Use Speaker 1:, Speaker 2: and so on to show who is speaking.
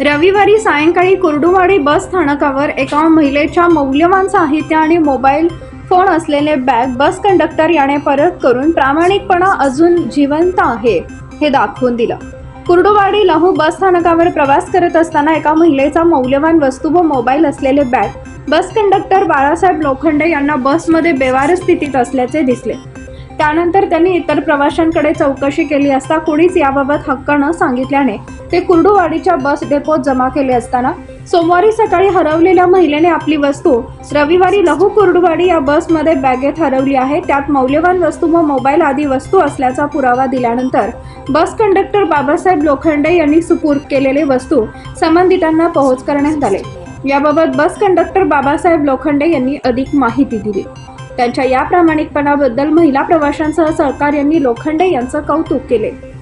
Speaker 1: रविवारी सायंकाळी कुर्डुवाडी बस स्थानकावर एका महिलेच्या मौल्यवान साहित्य आणि मोबाईल फोन असलेले बॅग बस कंडक्टर याने परत करून प्रामाणिकपणा अजून जिवंत आहे हे दाखवून दिलं. कुर्डुवाडी लहू बस स्थानकावर प्रवास करत असताना एका महिलेचा मौल्यवान वस्तू व मोबाईल असलेले bag bus conductor Balasaheb Lokhande यांना बसमध्ये बेवार स्थितीत असल्याचे दिसले. त्यानंतर त्यांनी इतर प्रवाशांकडे चौकशी केली असता कुणीच याबाबत हक्क न सांगितल्याने ते कुर्डुवाडीच्या बस डेपोत जमा केले असताना सोमवारी सकाळी हरवलेल्या महिलेने आपली वस्तू रविवारी लहू कुर्डुवाडी या बसमध्ये बॅगेत हरवली आहे. त्यात मौल्यवान वस्तू व मोबाईल आदी वस्तू असल्याचा पुरावा दिल्यानंतर बस कंडक्टर बाबासाहेब लोखंडे यांनी सुपूर्द केलेले वस्तू संबंधितांना पोहोच करण्यात आले. याबाबत बस कंडक्टर बाबासाहेब लोखंडे यांनी अधिक माहिती दिली. त्यांच्या या प्रामाणिकपणाबद्दल महिला प्रवाशांसह सहकार्यांनी लोखंडे यांचं कौतुक केले.